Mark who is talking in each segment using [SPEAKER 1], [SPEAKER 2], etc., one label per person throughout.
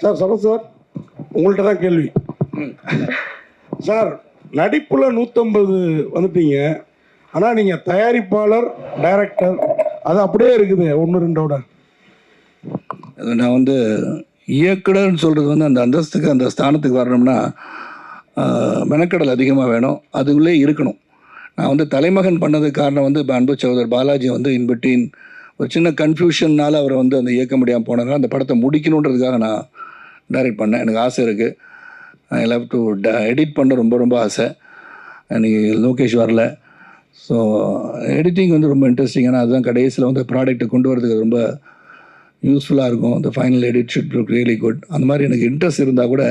[SPEAKER 1] Sir Sarath sir. உங்கள்கிட்ட தான் கேள்வி. சார் நடிப்பில் நூற்றம்பது வந்துட்டீங்க. ஆனால் நீங்கள் தயாரிப்பாளர் டைரக்டர் அது அப்படியே இருக்குது ஒன்று ரெண்டோட.
[SPEAKER 2] நான் வந்து இயக்குனர்னு சொல்கிறது வந்து அந்த அந்தஸ்துக்கு அந்த ஸ்தானத்துக்கு வரணும்னா மெனக்கடல் அதிகமாக வேணும். அதுக்குள்ளே இருக்கணும். நான் வந்து தலைமகன் பண்ணதுக்கு காரணம் வந்து அன்பு சகோதரர் பாலாஜி வந்து இன்பிட்வீன் ஒரு சின்ன கன்ஃபியூஷன்னால அவரை வந்து அந்த இயக்க முடியாமல் போனதுனால அந்த படத்தை முடிக்கணுன்றதுக்காக நான் டைரக்ட் பண்ணேன். எனக்கு ஆசை இருக்குது I love to the edit பண்ண ரொம்ப ரொம்ப ஆசை. அன்றைக்கி லோகேஷ் வரல. ஸோ எடிட்டிங் வந்து ரொம்ப இன்ட்ரெஸ்டிங் ஏன்னா அதுதான் கடைசியில் வந்து ப்ராடக்ட்டை கொண்டு வரதுக்கு ரொம்ப யூஸ்ஃபுல்லாக இருக்கும். இந்த final edit should look really good அந்த மாதிரி எனக்கு இன்ட்ரெஸ்ட் இருந்தால் கூட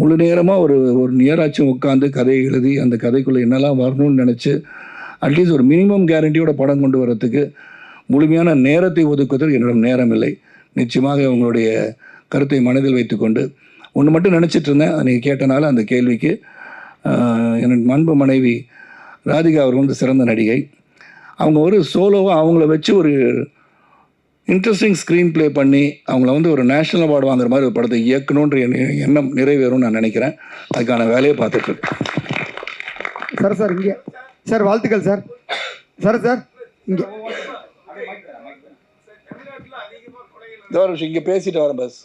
[SPEAKER 2] முழு நேரமாக ஒரு ஒரு நியராச்சும் உட்காந்து கதையை எழுதி அந்த கதைக்குள்ளே என்னெல்லாம் வரணும்னு நினச்சி அட்லீஸ்ட் ஒரு மினிமம் கேரண்டியோட படம் கொண்டு வரத்துக்கு முழுமையான நேரத்தை ஒதுக்குவதற்கு என்னிடம் நேரம் இல்லை. நிச்சயமாக உங்களுடைய கருத்தை மனதில் வைத்துக்கொண்டு ஒன்று மட்டும் நினச்சிட்டு இருந்தேன். நீங்கள் கேட்டனால அந்த கேள்விக்கு என் அன்பு மனைவி ராதிகா அவர்கள் வந்து சிறந்த நடிகை. அவங்க ஒரு சோலோவாக அவங்கள வச்சு ஒரு இன்ட்ரெஸ்டிங் ஸ்க்ரீன் ப்ளே பண்ணி அவங்கள வந்து ஒரு நேஷனல் அவார்டு வாங்குற மாதிரி ஒரு படத்தை இயக்கணுன்ற எண்ணம் நிறைவேறும்னு நான் நினைக்கிறேன். அதுக்கான வேலையை பார்த்துட்ருக்கேன்
[SPEAKER 3] சார் சார் இங்கே. சார் வாழ்த்துக்கள் சார். சார் சார் இங்கே.
[SPEAKER 2] இங்கே பேசிட்டு வரேன் பஸ்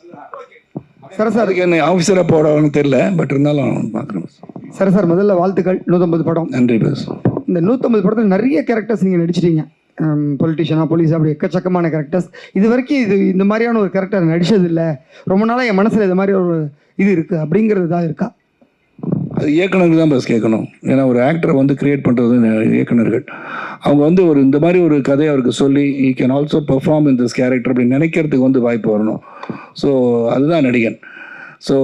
[SPEAKER 3] சார் சார்
[SPEAKER 2] அதுக்கு என்ன ஆஃபீஸராக போடணும்னு தெரியல பட் இருந்தாலும் பார்க்குறேன்
[SPEAKER 3] சார் சார் முதல்ல வாழ்த்துக்கள். நூற்றம்பது படம்.
[SPEAKER 2] நன்றி பஸ்
[SPEAKER 3] இந்த நூற்றம்பது படத்தில் நிறைய கேரக்டர்ஸ் நீங்கள் நடிச்சிட்டீங்க. பொலிட்டிஷியனாக போலீஸ் அப்படி எக்கச்சக்கமான கேரக்டர்ஸ் இது வரைக்கும் இது இந்த மாதிரியான ஒரு கேரக்டர் நடிச்சது இல்லை ரொம்ப நாளாக என் மனசில் இது மாதிரி ஒரு இது இருக்குது அப்படிங்கிறது தான் இருக்கா?
[SPEAKER 2] அது இயக்குனருக்கு தான் பஸ் கேட்கணும். ஏன்னா ஒரு ஆக்டரை வந்து கிரியேட் பண்ணுறது இயக்குனர்கள் அவங்க வந்து ஒரு இந்த மாதிரி ஒரு கதையை அவருக்கு சொல்லி I can also perform in this character அப்படின்னு நினைக்கிறதுக்கு வந்து வாய்ப்பு வரணும். ஸோ அதுதான் நடிகன். ஸோ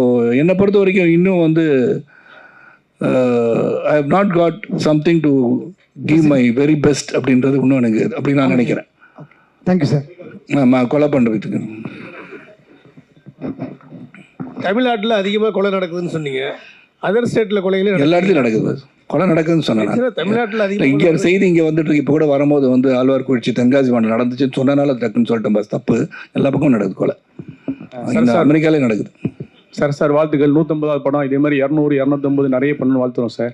[SPEAKER 2] என்னை பொறுத்த வரைக்கும் இன்னும் வந்து I have not got something to give my very best அப்படின்றது இன்னும் எனக்கு அப்படி நான் நினைக்கிறேன்.
[SPEAKER 3] தேங்க்யூ சார்
[SPEAKER 2] நான் கொலை பண்ணுறதுக்கு
[SPEAKER 4] தமிழ்நாட்டில் அதிகமாக கொலை நடக்குதுன்னு சொன்னீங்க. அதர் ஸ்டேட்டில் கொலைகளே
[SPEAKER 2] எல்லா இடத்துலையும் நடக்குது. கொலை நடக்குதுன்னு.
[SPEAKER 4] நடக்குது தமிழ்நாட்டில்
[SPEAKER 2] இல்ல,
[SPEAKER 4] அதிகமாக
[SPEAKER 2] இங்க செய்தி இங்க வந்துட்டு இருக்கு. இப்போ கூட வரும்போது வந்து ஆழ்வார்குறிச்சி தென்காசி மாவட்டம் நடந்துச்சுன்னு சொன்னனால டக்குன்னு சொல்லிட்டேன் பஸ். தப்பு. எல்லா பக்கமும் நடக்குது கொலை. அமெரிக்காலே நடக்குது.
[SPEAKER 5] சார் சார் வாழ்த்துக்கள். நூற்றம்பதாவது படம். இதே மாதிரி இரநூறு இரநூத்தம்பது நிறைய பண்ணணும்னு வாழ்த்துறோம் சார்.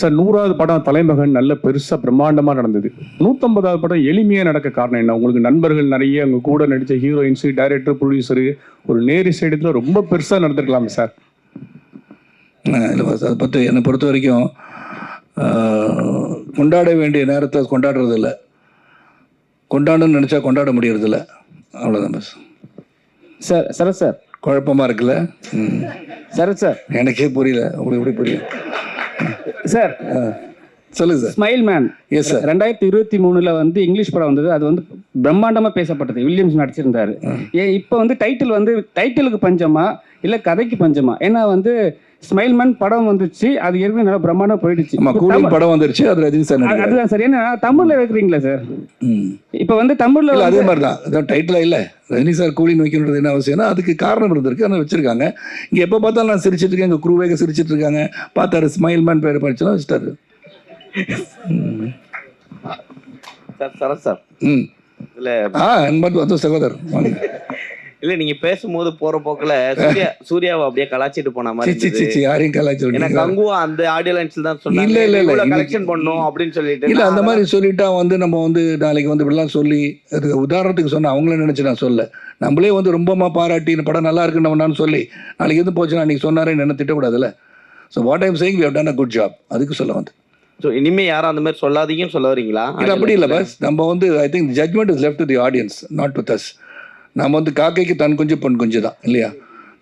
[SPEAKER 5] சார் நூறாவது படம் தலைமகன் நல்ல பெருசாக பிரம்மாண்டமாக நடந்தது. நூற்றம்பதாவது படம் எளிமையாக நடக்க காரணம் என்ன? உங்களுக்கு நண்பர்கள் நிறைய உங்க கூட நடித்த ஹீரோயின்ஸு டைரக்டர் ப்ரொடியூசரு ஒரு நேரி சைடத்தில் ரொம்ப பெருசாக நடந்திருக்கலாமே சார்.
[SPEAKER 2] இல்லை அதை பற்றி என்னை பொறுத்த வரைக்கும் கொண்டாட வேண்டிய நேரத்தை கொண்டாடுறது இல்லை கொண்டாடணும்னு நினச்சா கொண்டாட முடியறது இல்லை அவ்வளோதான் பஸ்
[SPEAKER 6] சார் சரத் சார்.
[SPEAKER 2] குழப்பமா இருக்குல்ல.
[SPEAKER 6] சரத் சார்.
[SPEAKER 2] எனக்கே புரியல. உங்களுக்கு எப்படி புரியும்.
[SPEAKER 6] சார்.
[SPEAKER 2] சொல்லுங்க sir.
[SPEAKER 6] Smile man.
[SPEAKER 2] Yes sir
[SPEAKER 6] ரெண்டாயிரத்தி இருபத்தி மூணுல வந்து இங்கிலீஷ் படம் வந்தது. அது வந்து பிரம்மாண்டமா பேசப்பட்டது. வில்லியம்ஸ் நடிச்சிருந்தாரு. ஏன் இப்போ வந்து டைட்டில் வந்து டைட்டிலுக்கு பஞ்சமா இல்ல கதைக்கு பஞ்சமா? ஏன்னா வந்து ஸ்மைல் மேன் படம் வந்துச்சு. அது ஏற்கனவே நல்லா பிரம்மாண்டம் போயிடுச்சு.
[SPEAKER 2] கூலிங் படம் வந்துருச்சு அது ரஜினி சார்
[SPEAKER 6] அதுதான் சார். ஏன்னா தமிழ்ல வைக்கிறீங்களா சார்?
[SPEAKER 2] ம்.
[SPEAKER 6] இப்போ வந்து தமிழ்ல
[SPEAKER 2] இல்ல அதே மாதிரி தான் அதான் டைட்டில் இல்லை. ரஜினி சார் கூலிங் வைக்கணுன்றது என்ன அவசியம்னா அதுக்கு காரணம் இருந்திருக்கு ஆனால் வச்சிருக்காங்க. இங்கே எப்போ பார்த்தாலும் நான் சிரிச்சிட்டு இருக்கேன் எங்கள் குருவேக சிரிச்சிட்டு இருக்காங்க. பார்த்தாரு ஸ்மைல் மேன் பேர் படிச்சலாம் வச்சுட்டாரு.
[SPEAKER 7] Sir Sarath sir.
[SPEAKER 2] ம்.
[SPEAKER 7] இல்ல
[SPEAKER 2] ஆ வந்து சகோதரர் வாங்க.
[SPEAKER 7] இல்ல நீங்க பேசும்போது போற போக்குல சூர்யா சூர்யாவை அப்படியே கலாச்சிட்டு போன மாதிரி
[SPEAKER 2] யாரையும் கலாய்ச்சி
[SPEAKER 7] ஏன்னா கங்குவா அந்த ஆடியோ லைன்ஸ்ல தான்
[SPEAKER 2] இல்ல, இல்ல, இல்ல.
[SPEAKER 7] சொன்னாங்க
[SPEAKER 2] இது-
[SPEAKER 7] கலெக்ஷன் பண்ணும் அப்படின்னு சொல்லிட்டு
[SPEAKER 2] இல்லை அந்த மாதிரி சொல்லிட்டா வந்து நம்ம வந்து நாளைக்கு வந்து இப்படிலாம் சொல்லி அது உதாரணத்துக்கு சொன்ன அவங்கள நினச்சி நான் சொல்ல நம்மளே வந்து ரொம்பமா பாராட்டி இந்த படம் நல்லா இருக்குன்னு நான் சொல்லி நாளைக்கு எது போச்சுன்னா அன்றைக்கி சொன்னாரேன்னு என்ன திட்டக்கூடாதுல்ல so what I'm saying we have done a good job அதுக்கு சொல்ல வந்து
[SPEAKER 7] So, இனிமே யாரும் அந்த மாதிரி சொல்லாதீங்கன்னு சொல்ல வரீங்களா?
[SPEAKER 2] இல்லை அப்படி இல்லை பஸ் நம்ம வந்து I think judgement is left the audience not with us நம்ம வந்து காக்கைக்கு தன் குஞ்சு பொன் குஞ்சு தான் இல்லையா?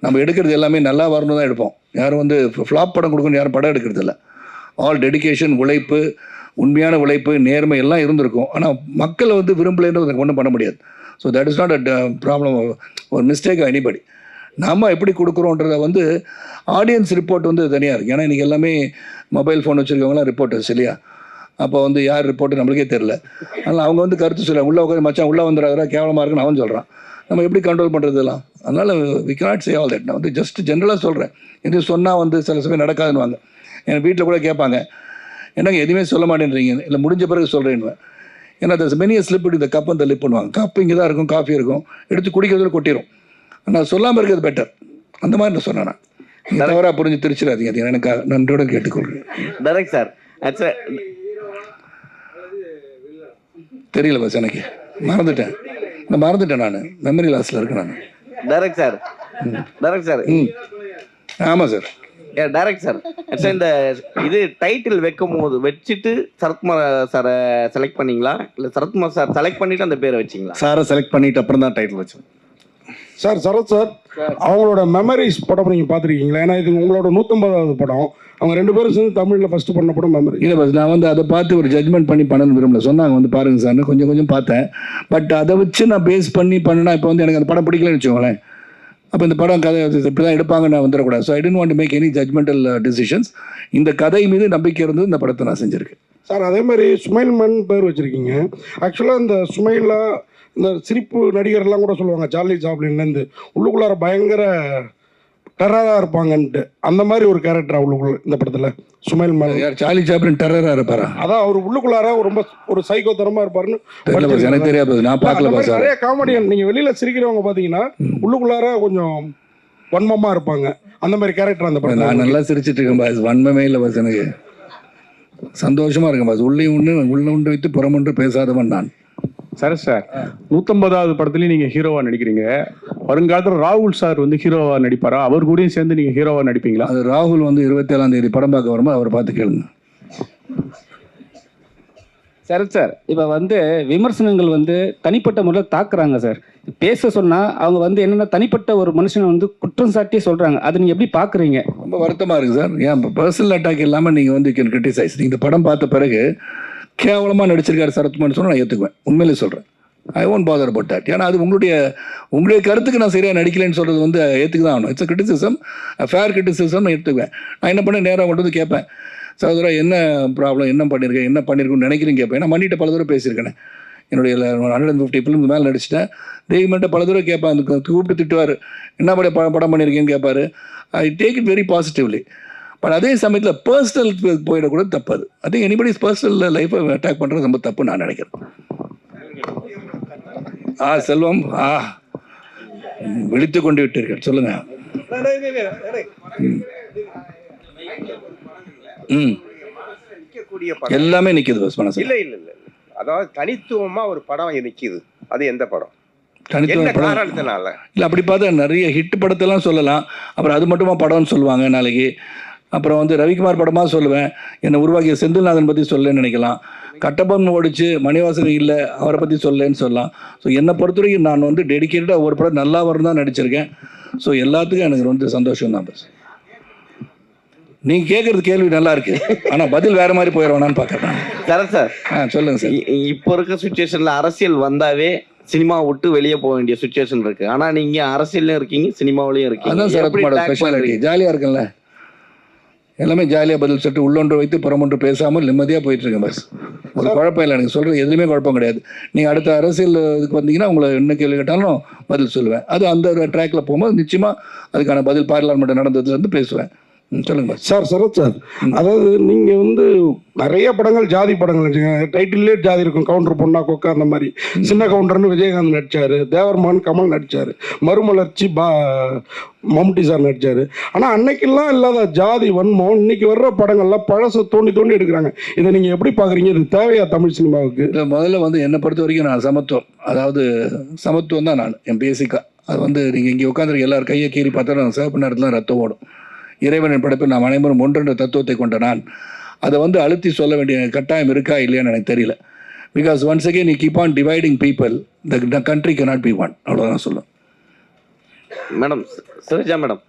[SPEAKER 2] நம்ம எடுக்கிறது எல்லாமே நல்லா வரணும் தான் எடுப்போம். யாரும் வந்து ஃப்ளாப் படம் கொடுக்கணும் யாரும் படம் எடுக்கிறது இல்லை. ஆல் டெடிகேஷன் உழைப்பு உண்மையான உழைப்பு நேர்மை எல்லாம் இருந்திருக்கும். ஆனால் மக்களை வந்து விரும்பலைன்றது ஒன்றும் பண்ண முடியாது. So that is not a problem ஒரு மிஸ்டேக் எனிபடி நம்ம எப்படி கொடுக்குறோன்றத வந்து ஆடியன்ஸ் ரிப்போர்ட் வந்து தனியாக இருக்குது ஏன்னா இன்றைக்கி எல்லாமே மொபைல் ஃபோன் வச்சுருக்கவங்களாம் ரிப்போர்ட்டர்ஸ் இல்லையா? அப்போ வந்து யார் ரிப்போர்ட் நம்மளுக்கே தெரில அதனால் அவங்க வந்து கருத்து சொல்லுவாங்க உள்ளே உட்காந்து மச்சான் உள்ளே வந்துடாதா கேவலமாக இருக்குன்னு அவன் சொல்கிறான் நம்ம எப்படி கண்ட்ரோல் பண்ணுறதுலாம் அதனால் we cannot say all that. நான் வந்து ஜஸ்ட் ஜென்ரலாக சொல்கிறேன் இது சொன்னால் வந்து சில சமயம் நடக்காதுன்னுவாங்க. என் வீட்டில் கூட கேட்பாங்க. என்னங்க எதுவுமே சொல்ல மாட்டேன்றீங்க. இல்லை முடிஞ்ச பிறகு சொல்கிறேன்னுவேன் ஏன்னா தஸ் மெனிய ஸ்லிப் இந்த கப் அந்த லிப் பண்ணுவாங்க கப் இங்கே தான் இருக்கும் காஃபி இருக்கும். எடுத்து குடிக்கிறதுல கொட்டிடும் ஆனால் சொல்லாமல் இருக்கிறது பெட்டர் அந்த மாதிரி நான் சொன்னேன் நான். நீங்க தவறா புரிஞ்சு திருச்சிடாதீங்க. அது எனக்கு நன்றியோட கேட்டுக்கொள்கிறேன்.
[SPEAKER 7] டைரக்ட் சார்
[SPEAKER 2] தெரியல பஸ் எனக்கு. மறந்துட்டேன். நான் மறந்துட்டேன் நான். மெமரி லாஸில் இருக்கேன் நான்.
[SPEAKER 7] டைரக்ட் சார் டைரக்ட் சார்
[SPEAKER 2] ம். ஆமாம் சார்
[SPEAKER 7] டைரக்ட் சார் ஆக்சுவலா இந்த இது டைட்டில் வைக்கும் போது வச்சுட்டு சரத்குமார் சாரை செலக்ட் பண்ணீங்களா? இல்லை சரத்குமார் சார் செலக்ட் பண்ணிட்டு அந்த பேரை வச்சிங்களா?
[SPEAKER 8] சாரை செலக்ட் பண்ணிட்டு அப்புறம் தான் டைட்டில் வச்சோம்.
[SPEAKER 1] சார் சரத் சார் அவங்களோட மெமரிஸ் படம் நீங்கள் பார்த்துருக்கீங்களா? ஏன்னா இது உங்களோட நூற்றம்பதாவது படம். அவங்க ரெண்டு பேரும் சேர்ந்து தமிழில் ஃபஸ்ட்டு பண்ண படம் மெமரி
[SPEAKER 2] இல்லை பஸ் நான் வந்து அதை பார்த்து ஒரு ஜட்மெண்ட் பண்ணி பண்ணணும் விரும்பல. சொன்னாங்க வந்து பாருங்க சார்னு கொஞ்சம் கொஞ்சம் பார்த்தேன். பட் அதை வச்சு நான் பேஸ் பண்ணி பண்ணினா இப்போ வந்து எனக்கு அந்த படம் பிடிக்கலன்னு வச்சுக்கோங்களேன். அப்போ இந்த படம் கதை இப்படி தான் எடுப்பாங்க நான் வந்துடக்கூடாது. So I don't want make any judgemental decisions இந்த கதை மீது நம்பிக்கை இருந்து இந்த படத்தை நான் செஞ்சுருக்கேன்.
[SPEAKER 1] சார் அதே மாதிரி சுமைல் மன் பேர் வச்சுருக்கீங்க. ஆக்சுவலாக இந்த சுமைலா இந்த சிரிப்பு நடிகர்லாம் கூட சொல்லுவாங்க சார்லி சாப்ளின்லேருந்து உள்ளுக்குள்ளார பயங்கர டெரராக இருப்பாங்கன்ட்டு. அந்த மாதிரி ஒரு கேரக்டர் உள்ளுக்குள்ள இந்த படத்தில். சுமைல்
[SPEAKER 2] யார்? சார்லி சாப்ளின் டெரராக இருப்பாரா?
[SPEAKER 1] அதான் அவர் உள்ளுக்குள்ளார ரொம்ப ஒரு சைக்கோத்தரமா இருப்பாருன்னு
[SPEAKER 2] எனக்கு தெரியாது. நான் பார்க்கல
[SPEAKER 1] நிறைய காமெடியன் நீங்க வெளியில சிரிக்கிறவங்க பாத்தீங்கன்னா உள்ளுக்குள்ளார கொஞ்சம் வன்மமா இருப்பாங்க. அந்த மாதிரி கேரக்டர் அந்த
[SPEAKER 2] நான்
[SPEAKER 1] படத்துல
[SPEAKER 2] நல்லா சிரிச்சிட்டு இருக்கேன் பாஸ். வன்மமே இல்லை பாஸ் எனக்கு. சந்தோஷமா இருக்கேன் பாஸ். உள்ளே ஒன்று உள்ள ஒன்று வைத்து புறமொன்று பேசாதவன் நான்.
[SPEAKER 5] Sir sir. நூற்றம்பதாவது படத்துலையும் நீங்கள் ஹீரோவாக நடிக்கிறீங்க. வருங்காலத்தில் ராகுல் சார் வந்து ஹீரோவாக நடிப்பாரா? அவர் கூடயும் சேர்ந்து நீங்கள் ஹீரோவாக நடிப்பீங்களா?
[SPEAKER 2] அது ராகுல் வந்து இருபத்தேழாம் தேதி படம் பார்க்க வரும்போது அவரை பார்த்து கேளுங்க.
[SPEAKER 6] சரத் சார். இப்போ வந்து விமர்சனங்கள் வந்து தனிப்பட்ட முறையில் தாக்குறாங்க சார். பேச சொன்னால் அவங்க வந்து என்னென்ன தனிப்பட்ட ஒரு மனுஷனை வந்து குற்றம் சாட்டி சொல்கிறாங்க அதை நீங்கள் எப்படி பார்க்குறீங்க
[SPEAKER 2] ரொம்ப வருத்தமா இருக்கு சார். ஏன் பர்சனல் அட்டாக் இல்லாமல் நீங்கள் வந்து கேன் கிரிட்டிசைஸ் நீங்கள் இந்த படம் பார்த்த பிறகு கேவலமாக நடிச்சிருக்காரு சரத்குமார் சொன்னால் நான் ஏற்றுக்குவேன் உண்மையிலே சொல்கிறேன் I won't bother about that ஏன்னா அது உங்களுடைய உங்களுடைய கருத்துக்கு நான் சரியாக நடிக்கலைன்னு சொல்கிறது வந்து ஏற்றுக்கு தான் ஆகணும் இட்ஸ் கிரிட்டிசிசம் ஃபேர் கிரிட்டிசிசம் நான் எடுத்துக்குவேன் நான் என்ன பண்ணேன்? நேராக கொண்டு வந்து கேட்பேன். சகோதரா என்ன ப்ராப்ளம் என்ன பண்ணியிருக்கேன் என்ன பண்ணியிருக்குன்னு நினைக்கிறேன்னு கேட்பேன். நான் மன்னிட்ட பல தடவை பேசியிருக்கேன். என்னுடைய ஹண்ட்ரட் அண்ட் ஃபிஃப்டி ஃபிலிம் மேலே நடிச்சிட்டேன். தெய்வம்கிட்ட பல தடவை கேட்பேன். அந்த கூப்பிட்டு திட்டுவார். என்ன படம் ப- படம் பண்ணியிருக்கேன்னு கேட்பாரு. I take it very positively but அதே சமயத்தில் பர்சனல் போயிடக்கூட தப்பு அது ஐ திங்க் எனிபடிஸ் பர்சனல் லைஃப்பை அட்டாக் பண்ணுறது ரொம்ப தப்பு நான் நினைக்கிறேன். ஆ செல்வம் ஆ. விழித்து கொண்டு விட்டீர்கள் சொல்லுங்க. ம். எல்லாமே நிற்கிது பஸ் மனசு.
[SPEAKER 9] இல்ல இல்ல இல்ல. அதாவது தனித்துவமா ஒரு படம் நிக்குது. அது எந்த படம்?
[SPEAKER 2] தனித்துவ
[SPEAKER 9] என்ன
[SPEAKER 2] படம்.
[SPEAKER 9] காரணத்தினால?
[SPEAKER 2] இல்லை அப்படி பார்த்தா நிறைய ஹிட் படத்தெல்லாம் சொல்லலாம். அப்புறம் அது மட்டுமா படம்னு சொல்லுவாங்க நாளைக்கு. அப்புறம் வந்து ரவிக்குமார் படமாக சொல்லுவேன். என்னை உருவாக்கிய செந்தில்நாதன் பற்றி சொல்லலன்னு நினைக்கலாம். கட்டபொம்மன் ஓடிச்சு மணிவாசன் இல்லை அவரை பற்றி சொல்லலன்னு சொல்லலாம். ஸோ என்னை பொறுத்த வரைக்கும் நான் வந்து டெடிக்கேட்டடாக ஒரு படம் நல்லா வரும் தான் நடிச்சிருக்கேன். ஸோ எல்லாத்துக்கும் எனக்கு வந்து சந்தோஷம் தான் பஸ் நீங்கள் கேட்குறது கேள்வி நல்லா இருக்கு. ஆனால் பதில் வேற மாதிரி போயிடுவானான்னு பார்க்குறேன்.
[SPEAKER 7] சரத் சார்
[SPEAKER 2] ஆ சொல்லுங்கள் சார்
[SPEAKER 7] இப்போ இருக்க சுச்சுவேஷன்ல அரசியல் வந்தாவே சினிமா விட்டு வெளியே போக வேண்டிய சுச்சுவேஷன் இருக்கு. ஆனா நீங்க அரசியல்லையும் இருக்கீங்க சினிமாவிலையும் இருக்கீங்க.
[SPEAKER 2] அதான்
[SPEAKER 7] பண்றீங்க?
[SPEAKER 2] ஜாலியாக இருக்குல்ல எல்லாமே ஜாலியாக பதில் சொல்லிட்டு உள்ளொன்று வைத்து புறமொன்று பேசாமல் நிம்மதியாக போயிட்டு இருக்கேன் பஸ் ஒரு குழப்பம் இல்லை எனக்கு சொல்கிறது எதுவுமே குழப்பம் கிடையாது. நீங்கள் அடுத்த அரசியல் இதுக்கு வந்தீங்கன்னா உங்களை என்ன கேள்வி கேட்டாலும் பதில் சொல்லுவேன். அது அந்த ட்ராக்ல போகும்போது நிச்சயமாக அதுக்கான பதில் பார்லிமெண்ட் நடந்ததுலேருந்து பேசுவேன். சொல்லுங்க. பஸ்
[SPEAKER 1] சார் சரத் சார் அதாவது நீங்க வந்து நிறைய படங்கள் ஜாதி படங்கள் நடிச்சீங்க டைட்டிலே ஜாதி இருக்கும். கவுண்டர் பொண்ணா கொக்கா அந்த மாதிரி. சின்ன கவுண்டர்னு விஜயகாந்த் நடிச்சாரு. தேவர்மான் கமல் நடிச்சாரு. மறுமலர்ச்சி பா மம்முட்டி சார் நடிச்சாரு. ஆனா அன்னைக்கெல்லாம் இல்லாத ஜாதி வன்மம் இன்னைக்கு வர்ற படங்கள்லாம் பழச தோண்டி தோண்டி எடுக்கிறாங்க. இதை நீங்க எப்படி பாக்குறீங்க? இது தேவையா தமிழ் சினிமாவுக்கு?
[SPEAKER 2] இல்லை முதல்ல வந்து என்னை பொறுத்த வரைக்கும் நான் சமத்துவம். அதாவது சமத்துவம் தான் நான். என் பேசிக்காக அது வந்து நீங்கள் இங்கே உட்காந்துருக்க எல்லாரும் கையை கீறி பார்த்தா நான் சிவப்பு நேரத்தில் ரத்தம் ஓடும். இறைவனின் படைப்பில் நாம் அனைவரும் ஒன்றென்ற தத்துவத்தை கொண்ட நான் அதை வந்து அழுத்தி சொல்ல வேண்டிய கட்டாயம் இருக்கா இல்லையான்னு எனக்கு தெரியல. பிகாஸ் ஒன்ஸ் அகேன் நீ keep on dividing people the country cannot be one அவ்வளோதான் சொல்லுவேன்
[SPEAKER 7] மேடம் சரோஜா மேடம்.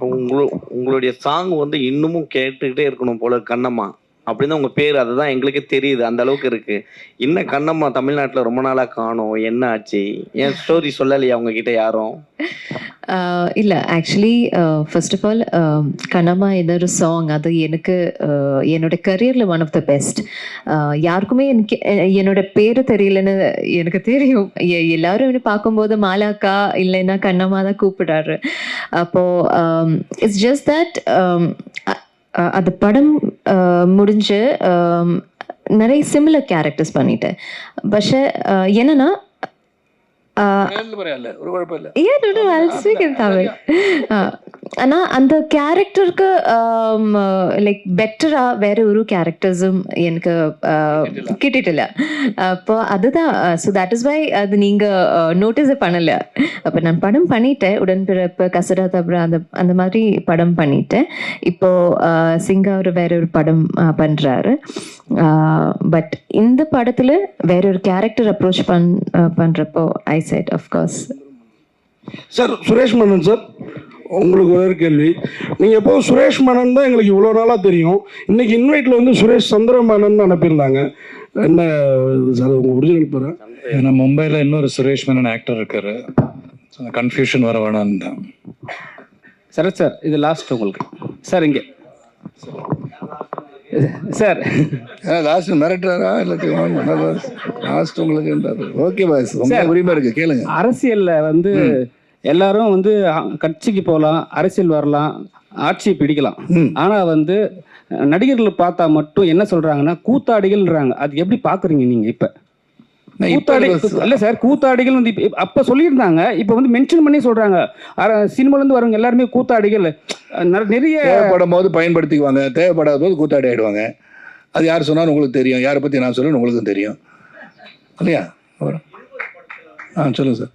[SPEAKER 7] உங்களு உங்களுடைய சாங் வந்து இன்னமும் கேட்டுக்கிட்டே இருக்கணும் போல கண்ணம்மா. அப்படின்னு உங்க பேர் அதுதான் எங்களுக்கே தெரியுது. அந்த அளவுக்கு இருக்கு. என்ன கண்ணம்மா தமிழ்நாட்டுல ரொம்ப நாளா காணோம். என்ன ஆச்சு? ஏன் ஸ்டோரி சொல்லலையா அவங்க கிட்ட யாரும்
[SPEAKER 10] இல்லை. இல்ல ஆக்சுவலி ஃபர்ஸ்ட் ஆஃப் ஆல் கனமா இன்னொரு சாங் அது எனக்கு என்னோட கரியர்ல ஒன் ஆஃப் த பெஸ்ட் யாருக்குமே எனக்கு என்னோட பேரு தெரியலன்னு எனக்கு தெரியும். எல்லாரும் என்ன பார்க்கும்போது மாலாக்கா இல்லைன்னா கண்ணம்மா தான் கூப்பிடுறாரு. அப்போ இட்ஸ் ஜஸ்ட் தட் அந்த படம் ஆஹ் முடிஞ்சு ஆம், நிறைய சிமிலர் கேரக்டர்ஸ் பண்ணிட்டேன் പക്ഷേ என்னன்னா
[SPEAKER 2] நேர்ல பரவாயில்ல ஒரு குழப்பம் இல்லை
[SPEAKER 10] Yeah, no, no, I'll speak in Tamil. Uh, ஆனா அந்த கேரக்டருக்கு லைக் பெட்டரா வேற ஒரு கேரக்டர்ஸும் எனக்கு uh, கிட்டிட்டிല്ല அப்போ அதுதான். ஸோ தட் இஸ் வை அது நீங்க நோட்டீஸே பண்ணல. அப்போ நான் படம் பண்ணிட்டேன். உடன்பிறப்பு கசடா தப்ரா அந்த அந்த மாதிரி படம் பண்ணிட்டேன். இப்போ uh, சிங்கா ஒரு வேற ஒரு படம் uh, பண்றாரு. பட் இந்த படத்துல வேற ஒரு கேரக்டர் அப்ரோச் பண் uh, பண்றப்போ I said
[SPEAKER 1] of course sir Suresh Mannan sir உங்களுக்கு ஒரே கேள்வி. நீங்கள் எப்போ சுரேஷ் மன்னன் தான் எங்களுக்கு இவ்வளோ நாளாக தெரியும். இன்னைக்கு இன்வைட்டில் வந்து சுரேஷ் சந்திரமேனன் அனுப்பியிருந்தாங்க. என்ன சார் உங்கள் ஒரிஜினல் பேரா?
[SPEAKER 11] ஏன்னா மும்பையில் இன்னொரு சுரேஷ் மேனன் ஆக்டர் இருக்காரு. கன்ஃபியூஷன் வர வேணான்னு தான்
[SPEAKER 6] சரத் சார் இது லாஸ்ட் உங்களுக்கு. சார் இங்கே. சார்.
[SPEAKER 2] லாஸ்ட் மிரட்டுறாரா? இல்லாட்டி லாஸ்ட் உங்களுக்கு ஓகே பாஸ் உங்க
[SPEAKER 6] சார்.
[SPEAKER 2] உரிமை இருக்கு கேளுங்க.
[SPEAKER 6] அரசியல்ல வந்து எல்லாரும் வந்து கட்சிக்கு போகலாம் அரசியல் வரலாம் ஆட்சியை பிடிக்கலாம்.
[SPEAKER 2] ம்.
[SPEAKER 6] ஆனா வந்து நடிகர்களை பார்த்தா மட்டும் என்ன சொல்றாங்கன்னா கூத்தாடிகள்ன்றாங்க. அது எப்படி பாக்குறீங்க நீங்க இப்ப? இல்ல சார் கூத்தாடிகள் வந்து அப்ப சொல்லியிருந்தாங்க இப்ப வந்து மென்ஷன் பண்ணி சொல்றாங்க. சினிமால இருந்து வரவங்க எல்லாருமே கூத்தாடிகள். நிறைய
[SPEAKER 2] தேவைப்படும் போது பயன்படுத்திக்குவாங்க. தேவைப்படாத போது கூத்தாடி ஆயிடுவாங்க. அது யார் சொன்னாலும் உங்களுக்கு தெரியும். யாரை பற்றி நான் சொல்லணும் உங்களுக்கும் தெரியும். இல்லையா? ஆ சொல்லுங்கள் சார்.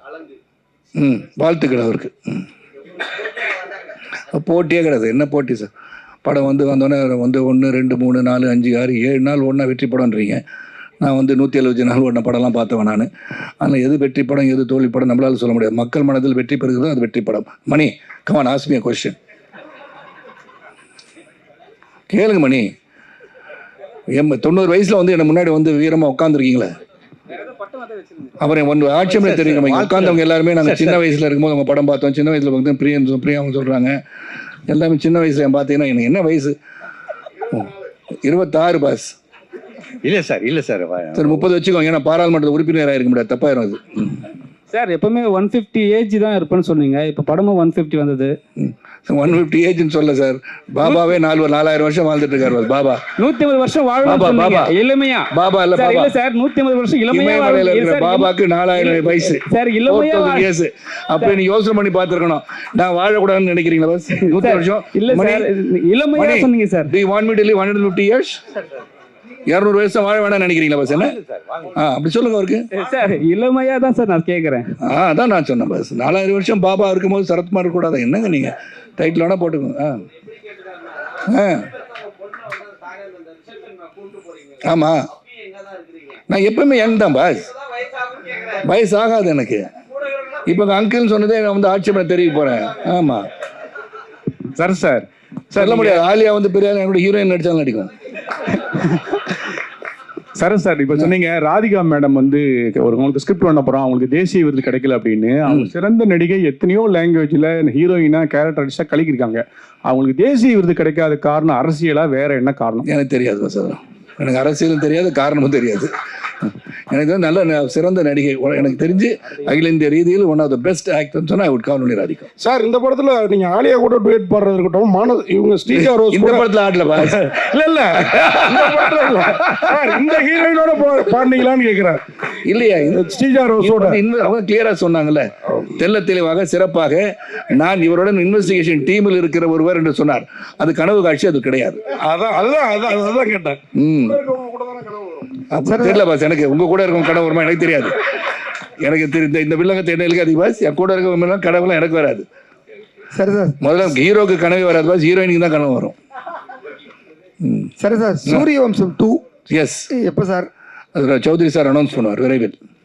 [SPEAKER 2] ம் வாழ்த்துக்கள் அவருக்கு. ம். போட்டியே கிடையாது. என்ன போட்டி சார்? படம் வந்து வந்தோடனே வந்து ஒன்று ரெண்டு மூணு நாலு அஞ்சு ஆறு ஏழு நாள் ஒன்றா வெற்றி படம்ன்றீங்க. நான் வந்து நூற்றி எழுபத்தி நாள் ஒன்றை படம்லாம் பார்த்தவன் நான். ஆனால் எது வெற்றி படம் எது தோல்வி படம் நம்மளால் சொல்ல முடியாது. மக்கள் மனதில் வெற்றி பெறுகிறதோ அது வெற்றி படம். மணி கமான் ஆஸ்மிய கொஸ்டின் கேளுங்க மணி. எம் தொண்ணூறு வயசில் வந்து என்னை முன்னாடி வந்து வீரமாக உட்காந்துருக்கீங்களே அப்புறம் ஒன்று ஆட்சியமே தெரியுங்க உட்காந்தவங்க எல்லாருமே நாங்கள் சின்ன வயசுல இருக்கும்போது அவங்க படம் பார்த்தோம். சின்ன வயசுல பார்த்து பிரியன் சொ- பிரியாவும் சொல்றாங்க. எல்லாமே சின்ன வயசுல பார்த்தீங்கன்னா எனக்கு என்ன வயசு? இருபத்தாறு பாஸ்.
[SPEAKER 8] இல்ல சார் இல்ல சார்
[SPEAKER 2] சரி முப்பது வச்சுக்கோங்க ஏன்னா பாராளுமன்ற உறுப்பினராக இருக்க முடியாது தப்பாயிரும் அது.
[SPEAKER 6] சார் எப்பவுமே ஒன் ஃபிஃப்டி ஏஜ் தான் இருப்பேன்னு சொன்னீங்க. இப்போ படமும் ஒன் ஃபிஃப்டி வந்தது.
[SPEAKER 2] ஒன் ஃபிஃப்டி ஏஜ்னு சொல்ல சார். பாபாவே நாலு நாலாயிரம் வருஷம் வாழ்ந்துட்டு இருக்காரு பாபா.
[SPEAKER 6] நூத்தி ஐம்பது வருஷம் வாழணும்
[SPEAKER 2] பாபா.
[SPEAKER 6] இளமையா
[SPEAKER 2] பாபா. இல்ல
[SPEAKER 6] சார்
[SPEAKER 2] பாபா.
[SPEAKER 6] சார். நூத்தி ஐம்பது வருஷம் இளமையா.
[SPEAKER 2] இருக்கிற பாபாக்கு நாலாயிரம் வயசு.
[SPEAKER 6] சார் இளமையா வாழ-
[SPEAKER 2] இயர்ஸ் அப்ப நீ யோசனை பண்ணி பார்த்திருக்கணும். நான் வாழக்கூடாதுன்னு நினைக்கிறீங்களா பஸ்? நூத்தி வருஷம்?
[SPEAKER 6] இல்ல சார் இளமையா சொன்னீங்க
[SPEAKER 2] sir. You want me to live 150 years? இரநூறு வயசு வாழ வேணாம்னு நினைக்கிறீங்களா பஸ் என்ன? ஆ அப்படி சொல்லுங்க அவருக்கு.
[SPEAKER 6] சார் இளமையா தான் சார் நான் கேக்குறேன்.
[SPEAKER 2] ஆ அதான் நான் சொன்னேன் பஸ் நாலாயிரம் வருஷம் பாபா இருக்கும்போது சரத்குமார் இருக்கக்கூடாது? என்னங்க நீங்க? டைட்டில் வேணா போட்டுக்கோங்க. ஆ. ஆ. ஆமா. நான் எப்பவுமே யங் தான் பாஸ் வயசு ஆகாது எனக்கு. இப்போ அங்கிள்னு சொன்னதே நான் வந்து ஆட்சி பண்ண தெரிய போறேன். ஆமா.
[SPEAKER 5] Sir sir.
[SPEAKER 2] சொல்ல முடியாது. ஆலியா வந்து பெரிய என்னோட ஹீரோயின் நடிச்சாலும் நடிக்கும்.
[SPEAKER 5] சரத் சார் இப்போ சொன்னீங்க ராதிகா மேடம் வந்து ஒரு உங்களுக்கு ஸ்கிரிப்ட் பண்ண போறோம் அவங்களுக்கு தேசிய விருது கிடைக்கல அப்படின்னு. அவங்க சிறந்த நடிகை எத்தனையோ லாங்குவேஜ்ல ஹீரோயினா கேரக்டர் அடிச்சா கலக்கிருக்காங்க அவங்களுக்கு தேசிய விருது கிடைக்காத காரணம் அரசியலா வேற என்ன காரணம்?
[SPEAKER 2] எனக்கு தெரியாது அதெல்லாம் எனக்கு அரசியலும் தெரியாது காரணமும் தெரியாது. எனக்கு வந்து நல்ல சிறந்த நடிகை. எனக்கு தெரிஞ்சு அகில இந்திய ரீதியில் ஒன் ஆஃப் த பெஸ்ட் ஆக்டர்னு சொன்னா I would call only Radhika
[SPEAKER 1] sir இந்த படத்துல நீங்க ஆலியா கூட டுவேட் பாடுறது இருக்கட்டும் மான இவங்க ஸ்ரீஜா ரோஸ்
[SPEAKER 2] இந்த படத்துல ஆடல
[SPEAKER 1] இல்ல இல்ல. இந்த ஹீரோயினோட பா- பாடுனீங்களான்னு கேக்குறேன்.
[SPEAKER 2] இல்லையா? இந்த
[SPEAKER 1] ஸ்ரீஜா ரோஸோட
[SPEAKER 2] அவங்க கிளியரா சொன்னாங்கல்ல. தெள்ள தெளிவாக சிறப்பாக நான் இவருடன் இன்வெஸ்டிகேஷன் டீமில் இருக்கிற ஒருவர் என்று சொன்னார். அது கனவு காட்சி அது கிடையாது.
[SPEAKER 1] அதான் அதுதான் அதான் கேட்டேன்.
[SPEAKER 2] தெரியல பாஸ் எனக்கு உங்க கூட இருக்கும் கனவு வருமா? எனக்கு தெரியாது. எனக்கு தெரிந்த இந்த வில்லங்க தெரியல அதிக பாஸ். என் கூட இருக்க கனவுலாம் எனக்கு வராது.
[SPEAKER 3] சரி சார்.
[SPEAKER 2] முதல்ல ஹீரோக்கு கனவே வராது பாஸ். ஹீரோயினுக்கு தான் கனவு வரும்.
[SPEAKER 3] சரி சார். சூரிய வம்சம் டூ
[SPEAKER 2] எஸ்
[SPEAKER 3] எப்போ சார்?
[SPEAKER 2] அது சௌத்ரி சார் அனௌன்ஸ் பண்ணுவார் விரைவில்.